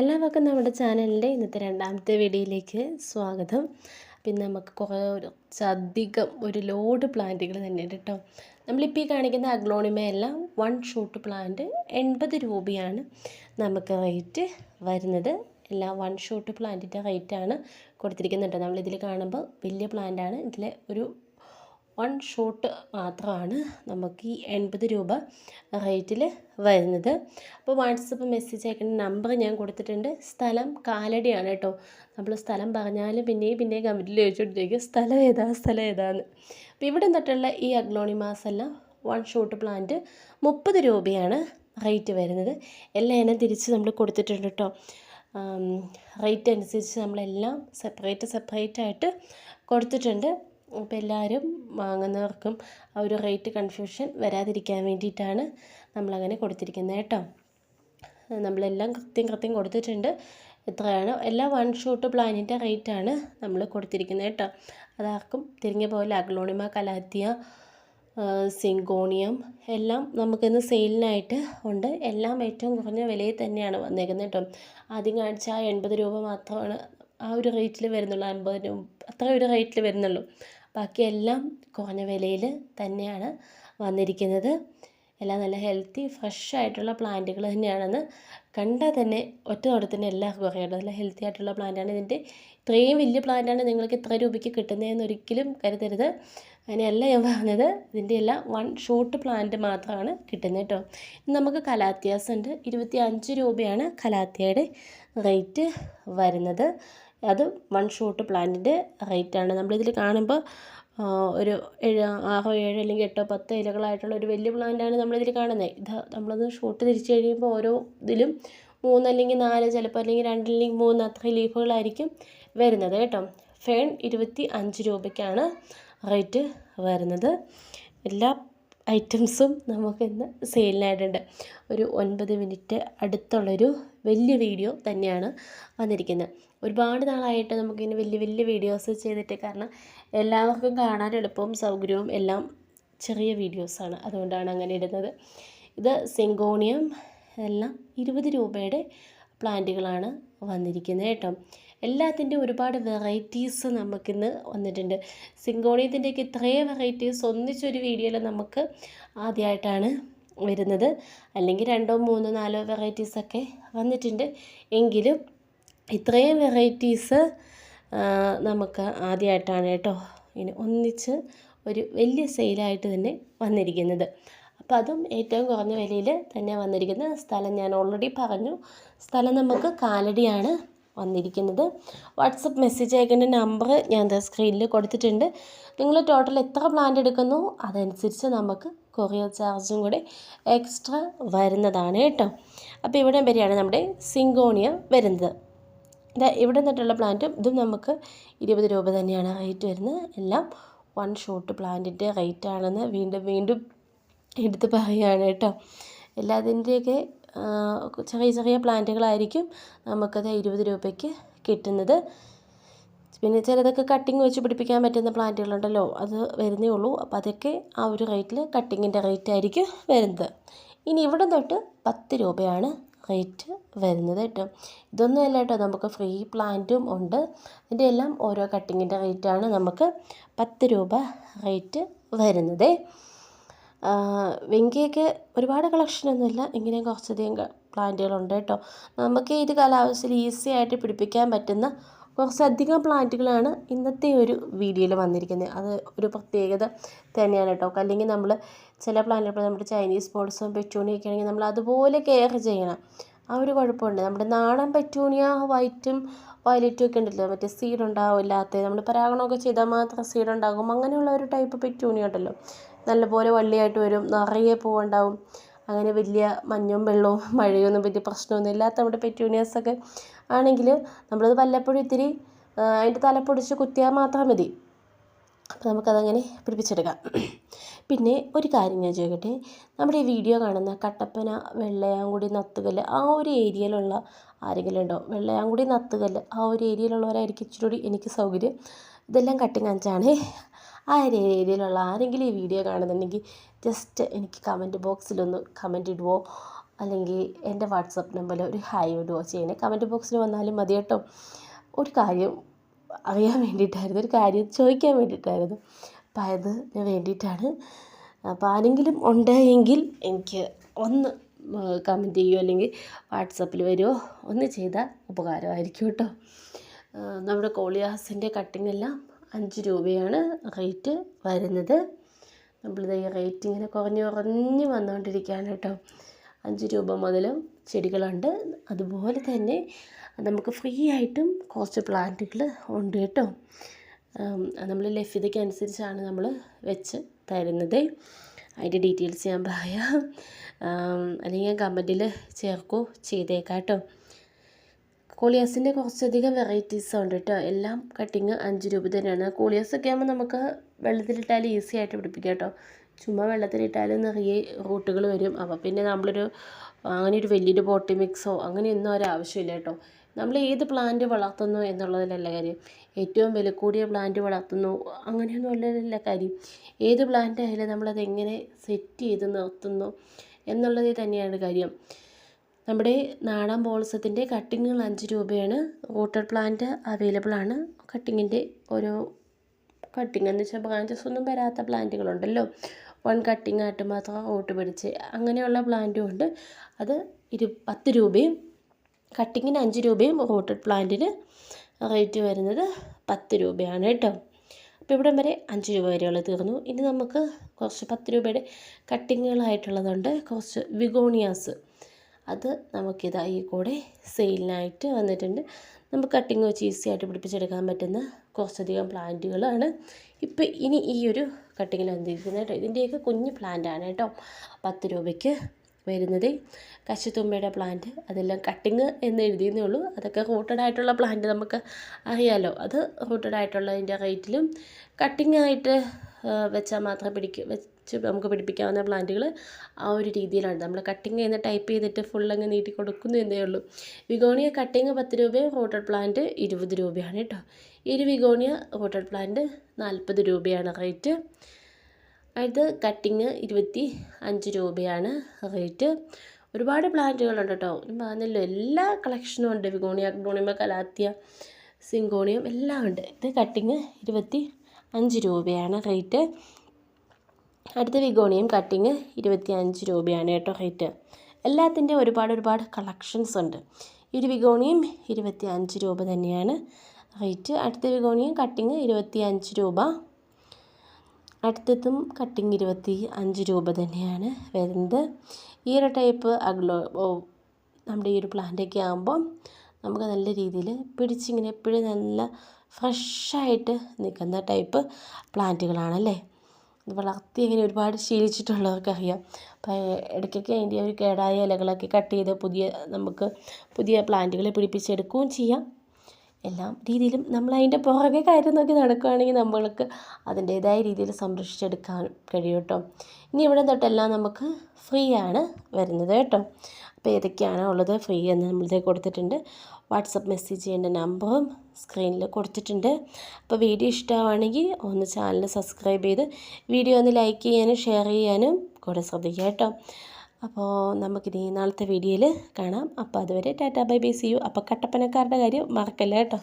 എല്ലാവർക്കും നമ്മുടെ ചാനലിന്റെ ഇന്നത്തെ രണ്ടാമത്തെ വീഡിയോയിലേക്ക് സ്വാഗതം. പിന്നെ നമുക്ക് കുറേ ഒരു അധികം ഒരു ലോഡ് പ്ലാന്റുകൾ തന്നെയുണ്ട് കേട്ടോ. നമ്മളിപ്പോൾ ഈ കാണിക്കുന്ന അഗ്ലോണിമയെല്ലാം വൺ ഷൂട്ട് പ്ലാന്റ് എൺപത് രൂപയാണ് നമുക്ക് റേറ്റ് വരുന്നത്. എല്ലാം വൺ ഷൂട്ട് പ്ലാന്റിന്റെ റേറ്റാണ് കൊടുത്തിരിക്കുന്നുണ്ട്. നമ്മളിതിൽ കാണുമ്പോൾ വലിയ പ്ലാന്റാണ് ഇതിലെ ഒരു വൺ ഷോട്ട് മാത്രമാണ് നമുക്ക് ഈ എൺപത് രൂപ റേറ്റിൽ വരുന്നത്. അപ്പോൾ വാട്സപ്പ് മെസ്സേജ് അയക്കേണ്ട നമ്പർ ഞാൻ കൊടുത്തിട്ടുണ്ട്. സ്ഥലം കാലടിയാണ് കേട്ടോ. നമ്മൾ സ്ഥലം പറഞ്ഞാലും പിന്നെയും പിന്നെയും കമന്റിൽ ചോദിച്ചുകൊണ്ടിരിക്കും സ്ഥലം ഏതാ? സ്ഥലം ഏതാന്ന്? അപ്പോൾ ഇവിടെ തൊട്ടുള്ള ഈ അഗ്ലോണിമാസ് എല്ലാം വൺ ഷോട്ട് പ്ലാന്റ് മുപ്പത് രൂപയാണ് റേറ്റ് വരുന്നത്. എല്ലാം ഇനം തിരിച്ച് നമ്മൾ കൊടുത്തിട്ടുണ്ട് കേട്ടോ. റേറ്റ് അനുസരിച്ച് നമ്മളെല്ലാം സെപ്പറേറ്റ് സെപ്പറേറ്റ് ആയിട്ട് കൊടുത്തിട്ടുണ്ട്. അപ്പോൾ എല്ലാവരും വാങ്ങുന്നവർക്കും ആ ഒരു റേറ്റ് കൺഫ്യൂഷൻ വരാതിരിക്കാൻ വേണ്ടിയിട്ടാണ് നമ്മളങ്ങനെ കൊടുത്തിരിക്കുന്നത് കേട്ടോ. നമ്മളെല്ലാം കൃത്യം കൃത്യം കൊടുത്തിട്ടുണ്ട്. എത്രയാണ് എല്ലാ വൺ ഷോട്ട് പ്ലാനിന്റെ റേറ്റാണ് നമ്മൾ കൊടുത്തിരിക്കുന്നത് കേട്ടോ. അതാർക്കും തിരിഞ്ഞ പോലെ അഗ്ലോണിമ കലാത്തിയ സിങ്കോണിയം എല്ലാം നമുക്കിന്ന് സെയിലിനായിട്ട് ഉണ്ട്. എല്ലാം ഏറ്റവും കുറഞ്ഞ വിലയിൽ തന്നെയാണ് വന്നേക്കുന്നത് കേട്ടോ. ആദ്യം കാണിച്ച എൺപത് രൂപ മാത്രമാണ് ആ ഒരു റേറ്റിൽ വരുന്നുള്ളൂ. അൻപത് രൂപ അത്ര ഒരു റേറ്റിൽ വരുന്നുള്ളൂ. ബാക്കിയെല്ലാം കുറഞ്ഞ വിലയിൽ തന്നെയാണ് വന്നിരിക്കുന്നത്. എല്ലാം നല്ല ഹെൽത്തി ഫ്രഷ് ആയിട്ടുള്ള പ്ലാന്റുകൾ തന്നെയാണെന്ന് കണ്ടാൽ തന്നെ ഒറ്റ നോട്ടത്തിന് എല്ലാവർക്കും അറിയാം നല്ല ഹെൽത്തി ആയിട്ടുള്ള പ്ലാന്റാണ് ഇതിന്റെ ഇത്രയും വലിയ പ്ലാന്റാണ് നിങ്ങൾക്ക് ഇത്ര രൂപയ്ക്ക് കിട്ടുന്നതെന്ന് ഒരിക്കലും കരുതരുത്. അങ്ങനെയല്ല ഞാൻ പറഞ്ഞത്. ഇതിന്റെ എല്ലാം വൺ ഷോട്ട് പ്ലാന്റ് മാത്രമാണ് കിട്ടുന്നത് കേട്ടോ. നമുക്ക് കലാത്യാസുണ്ട്. ഇരുപത്തി അഞ്ച് രൂപയാണ് കലാത്തിയയുടെ റേറ്റ് വരുന്നത്. അത് വൺ ഷോട്ട് പ്ലാന്റിന്റെ റേറ്റാണ് നമ്മളിതിൽ കാണുമ്പോൾ ഒരു ഏഴ് ആറോ ഏഴോ അല്ലെങ്കിൽ എട്ടോ പത്തോ ഇലകളായിട്ടുള്ള ഒരു വലിയ പ്ലാന്റാണ് നമ്മളിതിൽ കാണുന്നത് ഇത് നമ്മളത് ഷോട്ട് തിരിച്ച് കഴിയുമ്പോൾ ഓരോ ഇതിലും മൂന്ന് അല്ലെങ്കിൽ നാല് ചിലപ്പോൾ അല്ലെങ്കിൽ രണ്ട് അല്ലെങ്കിൽ മൂന്ന് അത്ര ലീഫുകളായിരിക്കും വരുന്നത് കേട്ടോ. ഫേൺ ഇരുപത്തി അഞ്ച് രൂപയ്ക്കാണ് റേറ്റ് വരുന്നത്. എല്ലാ ഐറ്റംസും നമുക്കിന്ന് സെയിലിനായിട്ടുണ്ട് ഒരു ഒൻപത് മിനിറ്റ് അടുത്തുള്ളൊരു വലിയ വീഡിയോ തന്നെയാണ് വന്നിരിക്കുന്നത്. ഒരുപാട് നാളായിട്ട് നമുക്കിങ്ങനെ വലിയ വലിയ വീഡിയോസ് ചെയ്തിട്ട് കാരണം എല്ലാവർക്കും കാണാൻ എളുപ്പവും സൗകര്യവും എല്ലാം ചെറിയ വീഡിയോസാണ് അതുകൊണ്ടാണ് അങ്ങനെ ഇടുന്നത്. ഇത് സെങ്കോണിയം എല്ലാം ഇരുപത് രൂപയുടെ പ്ലാന്റുകളാണ് വന്നിരിക്കുന്നത് കേട്ടോ. എല്ലാത്തിന്റെ ഒരുപാട് വെറൈറ്റീസ് നമുക്കിന്ന് വന്നിട്ടുണ്ട്. സിങ്കോണിയത്തിന്റെയൊക്കെ ഇത്രയും വെറൈറ്റീസ് ഒന്നിച്ചൊരു വീഡിയോയിൽ നമുക്ക് ആദ്യമായിട്ടാണ് വരുന്നത്. അല്ലെങ്കിൽ രണ്ടോ മൂന്നോ നാലോ വെറൈറ്റീസൊക്കെ വന്നിട്ടുണ്ട്. എങ്കിലും ഇത്രയും വെറൈറ്റീസ് നമുക്ക് ആദ്യമായിട്ടാണ് കേട്ടോ ഇനി ഒന്നിച്ച് ഒരു വലിയ സെയിലായിട്ട് തന്നെ വന്നിരിക്കുന്നത്. അപ്പോൾ അതും ഏറ്റവും കുറഞ്ഞ വിലയിൽ തന്നെ വന്നിരിക്കുന്ന സ്ഥലം ഞാൻ ഓൾറെഡി പറഞ്ഞു. സ്ഥലം നമുക്ക് കാലടിയാണ് വന്നിരിക്കുന്നത്. വാട്സപ്പ് മെസ്സേജ് അയക്കേണ്ട നമ്പർ ഞാൻ സ്ക്രീനിൽ കൊടുത്തിട്ടുണ്ട്. നിങ്ങൾ ടോട്ടൽ എത്ര പ്ലാന്റ് എടുക്കുന്നു അതനുസരിച്ച് നമുക്ക് കൊറിയർ ചാർജും കൂടെ എക്സ്ട്രാ വരുന്നതാണ് കേട്ടോ. അപ്പോൾ ഇവിടെ വരെയാണ് നമ്മുടെ സിങ്കോണിയ വരുന്നത്. ഇവിടെ നിന്നിട്ടുള്ള പ്ലാന്റും ഇതും നമുക്ക് ഇരുപത് രൂപ തന്നെയാണ് റേറ്റ് വരുന്നത്. എല്ലാം വൺ ഷോട്ട് പ്ലാന്റിന്റെ റേറ്റ് ആണെന്ന് വീണ്ടും വീണ്ടും എടുത്ത് പറയുകയാണ് കേട്ടോ. എല്ലാത്തിന്റെയൊക്കെ ചെറിയ ചെറിയ പ്ലാന്റുകളായിരിക്കും നമുക്കത് ഇരുപത് രൂപയ്ക്ക് കിട്ടുന്നത്. പിന്നെ ചിലതൊക്കെ കട്ടിങ് വെച്ച് പിടിപ്പിക്കാൻ പറ്റുന്ന പ്ലാന്റുകളുണ്ടല്ലോ അത് വരുന്നേ ഉള്ളൂ. അപ്പോൾ അതൊക്കെ ആ ഒരു റേറ്റിൽ കട്ടിങ്ങിന്റെ റേറ്റ് ആയിരിക്കും വരുന്നത്. ഇനി ഇവിടെ തൊട്ട് പത്ത് രൂപയാണ് റേറ്റ് വരുന്നത് കേട്ടോ. ഇതൊന്നും അല്ല കേട്ടോ നമുക്ക് ഫ്രീ പ്ലാന്റും ഉണ്ട്. ഇതിന്റെ എല്ലാം ഓരോ കട്ടിങ്ങിന്റെ റേറ്റാണ് നമുക്ക് പത്ത് രൂപ റേറ്റ് വരുന്നത്. വെങ്കയ്ക്ക് ഒരുപാട് കളക്ഷനൊന്നുമില്ല ഇങ്ങനെ കുറച്ചധികം പ്ലാന്റുകളുണ്ട് കേട്ടോ. നമുക്ക് ഇത് കാലാവസ്ഥയിൽ ഈസി ആയിട്ട് പിടിപ്പിക്കാൻ പറ്റുന്ന കുറച്ചധികം പ്ലാന്റുകളാണ് ഇന്നത്തെ ഒരു വീഡിയോയിൽ വന്നിരിക്കുന്നത്. അത് ഒരു പ്രത്യേകത തന്നെയാണ് കേട്ടോ. അല്ലെങ്കിൽ നമ്മൾ ചില പ്ലാന്റുകൾ നമ്മുടെ ചൈനീസ് ബോൾസും പെറ്റൂണിയൊക്കെ ആണെങ്കിൽ നമ്മൾ അതുപോലെ കെയർ ചെയ്യണം. ആ ഒരു കുഴപ്പമുണ്ട്. നമ്മുടെ നാടൻ പെറ്റൂണിയ വൈറ്റും വയലറ്റും ഒക്കെ ഉണ്ടല്ലോ. മറ്റേ സീഡ് ഉണ്ടാവില്ലാത്ത നമ്മൾ പരാഗണമൊക്കെ ചെയ്താൽ മാത്രം സീഡ് ഉണ്ടാകും. അങ്ങനെയുള്ള ഒരു ടൈപ്പ് പെറ്റൂണിയ ഉണ്ടല്ലോ. നല്ലപോലെ വള്ളിയായിട്ട് വരും നിറയെ പൂവുണ്ടാവും. അങ്ങനെ വലിയ മഞ്ഞും വെള്ളവും മഴയൊന്നും വലിയ പ്രശ്നമൊന്നും ഇല്ലാത്ത നമ്മുടെ പെറ്റൂണിയാസൊക്കെ ആണെങ്കിൽ നമ്മളത് വല്ലപ്പോഴും ഇത്തിരി അതിന്റെ തല പൊടിച്ച് കുത്തിയാൽ മാത്രം മതി. അപ്പോൾ നമുക്കതങ്ങനെ പിടിപ്പിച്ചെടുക്കാം. പിന്നെ ഒരു കാര്യം ഞാൻ ചോദിക്കട്ടെ? നമ്മുടെ ഈ വീഡിയോ കാണുന്ന കട്ടപ്പന വെള്ളയാങ്കുടി നത്തുകല്ല് ആ ഒരു ഏരിയയിലുള്ള ആരെങ്കിലും ഉണ്ടോ? വെള്ളയാങ്കുടി നത്തുകല്ല് ആ ഒരു ഏരിയയിലുള്ളവരായിരിക്കും ഇച്ചിരി എനിക്ക് സൗകര്യം. ഇതെല്ലാം കട്ടിങ് അഞ്ചാണ് ആ ഒരു ഏരിയയിലുള്ള ആരെങ്കിലും ഈ വീഡിയോ കാണുന്നുണ്ടെങ്കിൽ ജസ്റ്റ് എനിക്ക് കമന്റ് ബോക്സിലൊന്ന് കമന്റ് ഇടുവോ? അല്ലെങ്കിൽ എന്റെ വാട്സപ്പ് നമ്പറിൽ ഒരു ഹായ് ഇടുകയോ ചെയ്യണേ? കമന്റ് ബോക്സിൽ വന്നാലും മതി കേട്ടോ. ഒരു കാര്യം അറിയാൻ വേണ്ടിയിട്ടായിരുന്നു ഒരു കാര്യം ചോദിക്കാൻ വേണ്ടിയിട്ടായിരുന്നു. അപ്പോൾ അത് ഞാൻ വേണ്ടിയിട്ടാണ്. അപ്പോൾ ആരെങ്കിലും ഉണ്ട് എങ്കിൽ എനിക്ക് ഒന്ന് കമന്റ് ചെയ്യുമോ അല്ലെങ്കിൽ വാട്സപ്പിൽ വരുമോ ഒന്ന് ചെയ്താൽ ഉപകാരമായിരിക്കും കേട്ടോ. നമ്മുടെ കോളിയാസിന്റെ കട്ടിംഗ് എല്ലാം അഞ്ച് രൂപയാണ് റേറ്റ് വരുന്നത്. നമ്മളിത് ഈ റേറ്റ് ഇങ്ങനെ കുറഞ്ഞ് കുറഞ്ഞ് വന്നുകൊണ്ടിരിക്കുകയാണ് കേട്ടോ. അഞ്ച് രൂപ മുതൽ ചെടികളുണ്ട്. അതുപോലെ തന്നെ നമുക്ക് ഫ്രീ ആയിട്ടും കുറച്ച് പ്ലാന്റുകൾ ഉണ്ട് കേട്ടോ. നമ്മൾ ലഭ്യതയ്ക്ക് അനുസരിച്ചാണ് നമ്മൾ വെച്ച് തരുന്നത്. അതിന്റെ ഡീറ്റെയിൽസ് ഞാൻ പറയാം. അല്ലെങ്കിൽ ഞാൻ കമന്റിൽ ചേർക്കുകയോ ചെയ്തേക്കാം കേട്ടോ. കോളിയാസിന്റെ കുറച്ചധികം വെറൈറ്റീസ് ഉണ്ട് കേട്ടോ. എല്ലാം കട്ടിങ് അഞ്ച് രൂപ തന്നെയാണ്. കോളിയാസൊക്കെ ആകുമ്പോൾ നമുക്ക് വെള്ളത്തിലിട്ടാൽ ഈസി ആയിട്ട് പിടിപ്പിക്കാം കേട്ടോ. ചുമ്മാ വെള്ളത്തിലിട്ടാലും നിറയെ റൂട്ടുകൾ വരും. അപ്പോൾ പിന്നെ നമ്മളൊരു അങ്ങനെ ഒരു വലിയൊരു പോട്ടി മിക്സോ അങ്ങനെയൊന്നും ഒരു ആവശ്യമില്ല കേട്ടോ. നമ്മൾ ഏത് പ്ലാന്റ് വളർത്തുന്നു എന്നുള്ളതിലല്ല കാര്യം. ഏറ്റവും വില കൂടിയ പ്ലാന്റ് വളർത്തുന്നു അങ്ങനെയൊന്നും ഉള്ളതിലല്ല കാര്യം. ഏത് പ്ലാന്റ് ആയാലും നമ്മളത് എങ്ങനെ സെറ്റ് ചെയ്ത് നിർത്തുന്നു എന്നുള്ളതിൽ തന്നെയാണ് കാര്യം. നമ്മുടെ നാടൻ ബോൾസത്തിന്റെ കട്ടിങ്ങുകൾ അഞ്ച് രൂപയാണ് വോട്ടർ പ്ലാന്റ് അവൈലബിൾ ആണ്. കട്ടിങ്ങിന്റെ ഓരോ കട്ടിങ് എന്ന് വെച്ചാൽ ബ്രാഞ്ചസ് ഒന്നും വരാത്ത പ്ലാന്റുകളുണ്ടല്ലോ. വൺ കട്ടിങ് ആയിട്ട് മാത്രം ഓട്ട് പിടിച്ച് അങ്ങനെയുള്ള പ്ലാന്റും ഉണ്ട്. അത് ഇരു പത്ത് രൂപയും കട്ടിങ്ങിന് അഞ്ച് രൂപയും റോട്ടഡ് പ്ലാന്റിന് റേറ്റ് വരുന്നത് പത്ത് രൂപയാണ് കേട്ടോ. അപ്പോൾ ഇവിടം വരെ അഞ്ച് രൂപ വരെയുള്ള തീർന്നു. ഇനി നമുക്ക് കുറച്ച് പത്ത് രൂപയുടെ കട്ടിങ്ങുകളായിട്ടുള്ളതുണ്ട് കുറച്ച് വിഗോണിയാസ് അത് നമുക്കിതായി കൂടെ സെയിലിനായിട്ട് വന്നിട്ടുണ്ട്. നമുക്ക് കട്ടിങ് വെച്ച് ഈസി ആയിട്ട് പിടിപ്പിച്ചെടുക്കാൻ പറ്റുന്ന കുറച്ചധികം പ്ലാന്റുകളാണ്. ഇപ്പം ഇനി ഈ ഒരു കട്ടിങ്ങിൽ വന്നിരിക്കുന്നത് കേട്ടോ. ഇതിന്റെയൊക്കെ കുഞ്ഞ് പ്ലാന്റാണ് കേട്ടോ. പത്ത് രൂപയ്ക്ക് വരുന്നത്. കശുത്തുമ്പയുടെ പ്ലാന്റ് അതെല്ലാം കട്ടിങ് എന്ന് എഴുതിയെന്നേ ഉള്ളൂ. അതൊക്കെ റൂട്ടഡ് ആയിട്ടുള്ള പ്ലാന്റ് നമുക്ക് അറിയാലോ. അത് റൂട്ടഡ് ആയിട്ടുള്ളതിന്റെ റേറ്റിലും കട്ടിങ് ആയിട്ട് വെച്ചാൽ മാത്രം പിടിക്കൂ നമുക്ക് പിടിപ്പിക്കാവുന്ന പ്ലാന്റുകൾ ആ ഒരു രീതിയിലാണ്. നമ്മൾ കട്ടിങ് ചെയ്യുന്ന ടൈപ്പ് ചെയ്തിട്ട് ഫുൾ അങ്ങ് നീട്ടി കൊടുക്കുന്നു എന്നേ ഉള്ളൂ. വിഗോണിയ കട്ടിങ് പത്ത് രൂപയും റോട്ടഡ് പ്ലാന്റ് ഇരുപത് രൂപയാണ് കേട്ടോ. ഒരു വിഗോണിയ റോട്ടഡ് പ്ലാന്റ് നാൽപ്പത് രൂപയാണ് റേറ്റ് അടുത്ത് കട്ടിങ് ഇരുപത്തി അഞ്ച് രൂപയാണ് റേറ്റ് ഒരുപാട് പ്ലാന്റുകളുണ്ട് കേട്ടോ. പറഞ്ഞല്ലോ എല്ലാ കളക്ഷനും ഉണ്ട്. വിഗോണിയ അഗ്നോണിമ കലാത്തിയ സിങ്കോണിയം എല്ലാം ഉണ്ട്. ഇത് കട്ടിങ് ഇരുപത്തി അഞ്ച് രൂപയാണ് റേറ്റ് അടുത്ത വിഗോണിയം കട്ടിങ് ഇരുപത്തി അഞ്ച് രൂപയാണ് കേട്ടോ റേറ്റ് എല്ലാത്തിന്റെ ഒരുപാട് ഒരുപാട് കളക്ഷൻസ് ഉണ്ട്. ഒരു വിഗോണിയം ഇരുപത്തി അഞ്ച് രൂപ തന്നെയാണ് റേറ്റ് അടുത്ത വിഗോണിയം കട്ടിങ് ഇരുപത്തി അഞ്ച് രൂപ. അടുത്തതും കട്ടിങ് ഇരുപത്തി അഞ്ച് രൂപ തന്നെയാണ് വരുന്നത്. ഈ ഒരു ടൈപ്പ് അഗ്ലോ നമ്മുടെ ഈ ഒരു പ്ലാന്റൊക്കെ ആകുമ്പോൾ നമുക്ക് നല്ല രീതിയിൽ പിടിച്ചിങ്ങനെ എപ്പോഴും നല്ല ഫ്രഷായിട്ട് നിൽക്കുന്ന ടൈപ്പ് പ്ലാന്റുകളാണല്ലേ വളർത്തി ഇങ്ങനെ ഒരുപാട് ശീലിച്ചിട്ടുള്ളവർക്കറിയാം. അപ്പോൾ ഇടയ്ക്കൊക്കെ അതിന്റെ ഒരു കേടായ ഇലകളൊക്കെ കട്ട് ചെയ്ത് പുതിയ നമുക്ക് പുതിയ പ്ലാന്റുകളെ പിടിപ്പിച്ചെടുക്കുകയും ചെയ്യാം. എല്ലാ രീതിയിലും നമ്മൾ അതിന്റെ പുറകെ കാര്യം നോക്കി നടക്കുകയാണെങ്കിൽ നമ്മൾക്ക് അതിന്റേതായ രീതിയിൽ സംരക്ഷിച്ചെടുക്കാൻ കഴിയും കേട്ടോ. ഇനി ഇവിടെ തൊട്ടെല്ലാം നമുക്ക് ഫ്രീ ആണ് വരുന്നത് കേട്ടോ. അപ്പോൾ ഏതൊക്കെയാണോ ഉള്ളത് ഫ്രീ എന്ന് നമ്മളിത് കൊടുത്തിട്ടുണ്ട്. വാട്സപ്പ് മെസ്സേജ് ചെയ്യേണ്ട നമ്പറും സ്ക്രീനിൽ കൊടുത്തിട്ടുണ്ട്. അപ്പോൾ വീഡിയോ ഇഷ്ടമാണെങ്കിൽ ഒന്ന് ചാനൽ സബ്സ്ക്രൈബ് ചെയ്ത് വീഡിയോ ഒന്ന് ലൈക്ക് ചെയ്യാനും ഷെയർ ചെയ്യാനും കൂടെ ശ്രദ്ധിക്കുക കേട്ടോ. അപ്പോൾ നമുക്കിനി നാളത്തെ വീഡിയോയിൽ കാണാം. അപ്പോൾ അതുവരെ tata bye bye see you. അപ്പോൾ കട്ടപ്പനക്കാരുടെ കാര്യം മറക്കല്ല കേട്ടോ.